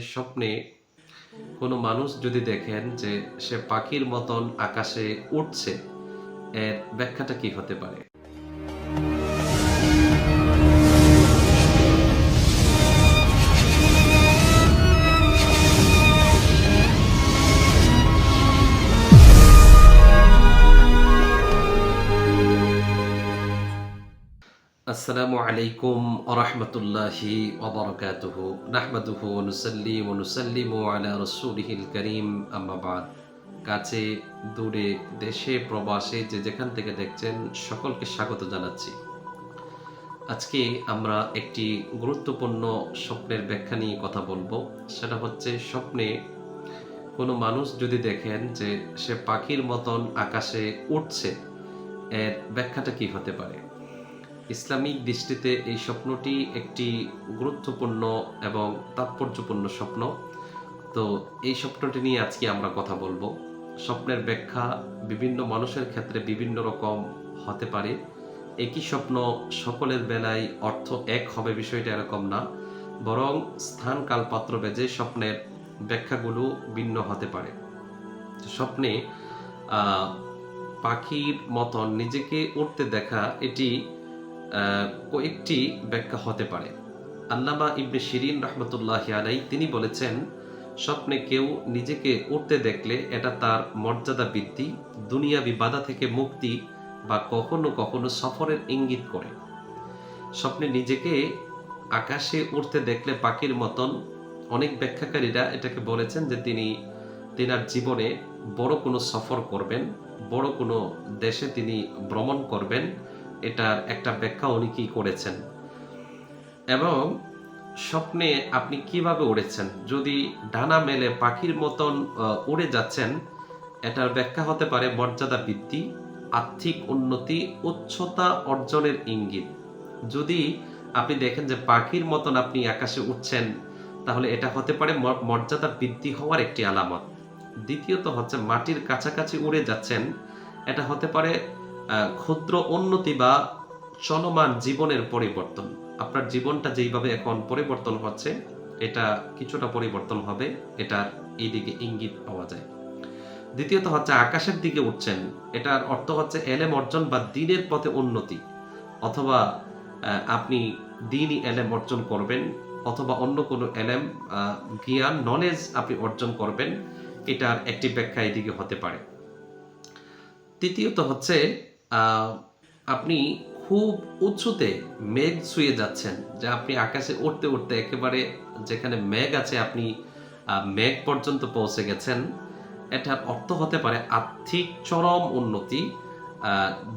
স্বপ্নে কোনো মানুষ যদি দেখেন যে সে পাখির মতন আকাশে উঠছে, এর ব্যাখ্যাটা কি হতে পারে? আসসালামু আলাইকুম ওরহমতুল্লাহি ওবরকাতুহু। নাহমাদুহু নুসাল্লি ও নুসাল্লিমু আলা রসুলিহিল করিম। আম্মাবাদ কাছে, দূরে, দেশে, প্রবাসে যে যেখান থেকে দেখছেন সকলকে স্বাগত জানাচ্ছি। আজকে আমরা একটি গুরুত্বপূর্ণ স্বপ্নের ব্যাখ্যা নিয়ে কথা বলব। সেটা হচ্ছে স্বপ্নে কোনো মানুষ যদি দেখেন যে সে পাখির মতন আকাশে উঠছে, এর ব্যাখ্যাটা কি হতে পারে? ইসলামিক দৃষ্টিতে এই স্বপ্নটি একটি গুরুত্বপূর্ণ এবং তাৎপর্যপূর্ণ স্বপ্ন। তো এই স্বপ্নটি নিয়ে আজকে আমরা কথা বলব। স্বপ্নের ব্যাখ্যা বিভিন্ন মানুষের ক্ষেত্রে বিভিন্ন রকম হতে পারে। একই স্বপ্ন সকলের বেলায় অর্থ এক হবে বিষয়টা এরকম না। বরং স্থান কাল পাত্র বেজে স্বপ্নের ব্যাখ্যাগুলো ভিন্ন হতে পারে। স্বপ্নে পাখির মতন নিজেকে উঠতে দেখা, এটি কয়েকটি ব্যাখ্যা হতে পারে। আল্লামা ইবনে শিরিন রহমতুল্লাহ আলাই তিনি বলেছেন, স্বপ্নে কেউ নিজেকে উঠতে দেখলে এটা তার মর্যাদা বৃদ্ধি, দুনিয়াবি বাধা থেকে মুক্তি বা কখনো কখনো সফরের ইঙ্গিত করে। স্বপ্নে নিজেকে আকাশে উঠতে দেখলে পাখির মতন অনেক ব্যাখ্যাকারীরা এটাকে বলেছেন যে তিনি তেনার জীবনে বড় কোনো সফর করবেন, বড় কোনো দেশে তিনি ভ্রমণ করবেন এটার একটা ব্যাখ্যা অনেকেই করেছেন? এবং স্বপ্নে আপনি কীভাবে উড়েছেন? যদি ডানা মেলে পাখির মতন উড়ে যাচ্ছেন, এটার ব্যাখ্যা হতে পারে মর্যাদা বৃদ্ধি, আর্থিক উন্নতি, উচ্চতা অর্জনের ইঙ্গিত। যদি আপনি দেখেন যে পাখির মতন আপনি আকাশে উঠছেন তাহলে এটা হতে পারে মর্যাদা বৃদ্ধি হওয়ার একটি আলামত। দ্বিতীয়ত হচ্ছে মাটির কাছাকাছি উড়ে যাচ্ছেন, এটা হতে পারে ক্ষুদ্র উন্নতি বা চলমান জীবনের পরিবর্তন। আপনার জীবনটা যেইভাবে এখন পরিবর্তন হচ্ছে, এটা কিছুটা পরিবর্তন হবে, এটার এইদিকে ইঙ্গিত পাওয়া যায়। দ্বিতীয়ত হচ্ছে আকাশের দিকে উঠছেন, এটার অর্থ হচ্ছে এলেম অর্জন বা দিনের পথে উন্নতি। অথবা আপনি দিনই এলেম অর্জন করবেন, অথবা অন্য কোনো এলেম জ্ঞান নলেজ আপনি অর্জন করবেন, এটার একটি ব্যাখ্যা এদিকে হতে পারে। তৃতীয়ত হচ্ছে আপনি খুব উঁচুতে মেঘ ছুঁয়ে যাচ্ছেন, যে আপনি আকাশে উঠতে উঠতে একেবারে যেখানে মেঘ আছে, আপনি মেঘ পর্যন্ত পৌঁছে গেছেন। এটার অর্থ হতে পারে আর্থিক চরম উন্নতি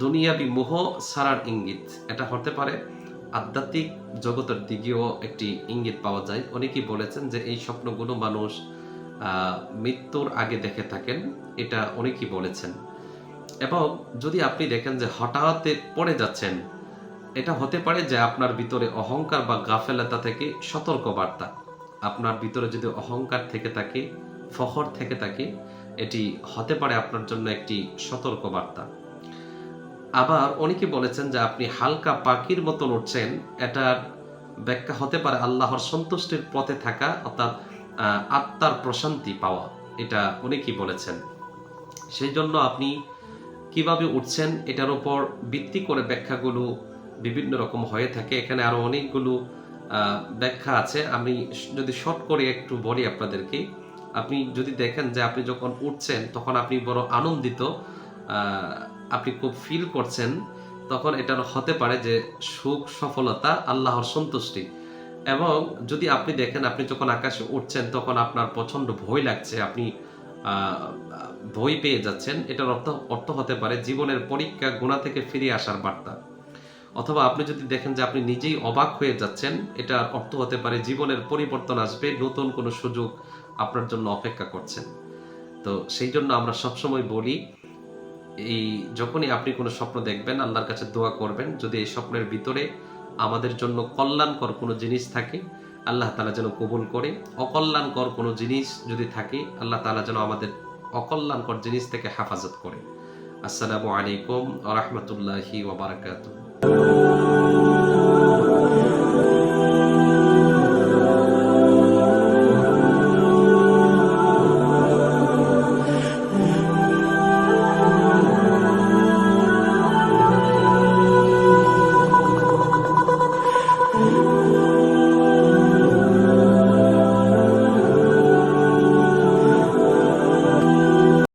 দুনিয়াবি মোহ সারার ইঙ্গিত। এটা হতে পারে আধ্যাত্মিক জগতের দিকেও একটি ইঙ্গিত পাওয়া যায়। অনেকেই বলেছেন যে এই স্বপ্নগুলো মানুষ মৃত্যুর আগে দেখে থাকেন। এটা অনেকেই বলেছেন। এবং যদি আপনি দেখেন যে হঠাৎ পড়ে যাচ্ছেন, এটা হতে পারে যে আপনার ভিতরে অহংকার বা গাফেলতা থেকে সতর্ক বার্তা আপনার ভিতরে যদি অহংকার থেকে থাকে, ফখর থেকে থাকে, এটি হতে পারে আপনার জন্য একটি সতর্ক বার্তা আবার অনেকে বলেছেন যে আপনি হালকা পাখির মতন উঠছেন, এটার ব্যাখ্যা হতে পারে আল্লাহর সন্তুষ্টির পথে থাকা, অর্থাৎ আত্মার প্রশান্তি পাওয়া। এটা অনেকেই বলেছেন। সেই জন্য আপনি কীভাবে উঠছেন, এটার উপর ভিত্তি করে ব্যাখ্যাগুলো বিভিন্ন রকম হয়ে থাকে। এখানে আরও অনেকগুলো ব্যাখ্যা আছে। আমি যদি শর্ট করে একটু বলি আপনাদেরকে। আপনি যদি দেখেন যে আপনি যখন উঠছেন, তখন আপনি বড় আনন্দিত আপনি খুব ফিল করছেন, তখন এটার হতে পারে যে সুখ, সফলতা, আল্লাহর সন্তুষ্টি। এবং যদি আপনি দেখেন, আপনি যখন আকাশে উঠছেন, তখন আপনার প্রচণ্ড ভয় লাগছে। আপনি ভয় পেয়ে যাচ্ছেন। এটার অর্থ অর্থ হতে পারে জীবনের পরীক্ষা গুণা থেকে ফিরে আসার বার্তা। অথবা আপনি যদি দেখেন যে আপনি নিজেই অবাক হয়ে যাচ্ছেন, এটার অর্থ হতে পারে জীবনের পরিবর্তন আসবে, নতুন কোনো সুযোগ আপনার জন্য অপেক্ষা করছেন। তো সেই জন্য আমরা সবসময় বলি, এই যখনই আপনি কোনো স্বপ্ন দেখবেন, আল্লাহর কাছে দোয়া করবেন, যদি এই স্বপ্নের ভিতরে আমাদের জন্য কল্যাণকর কোনো জিনিস থাকে আল্লাহ তালা যেন কবুল করে। অকল্যাণকর কোনো জিনিস যদি থাকে, আল্লাহ তালা যেন আমাদের অকল্যাণকর জিনিস থেকে হেফাজত করে। আসসালামু আলাইকুম রহমতুল্লাহি ওবরাকাতুহ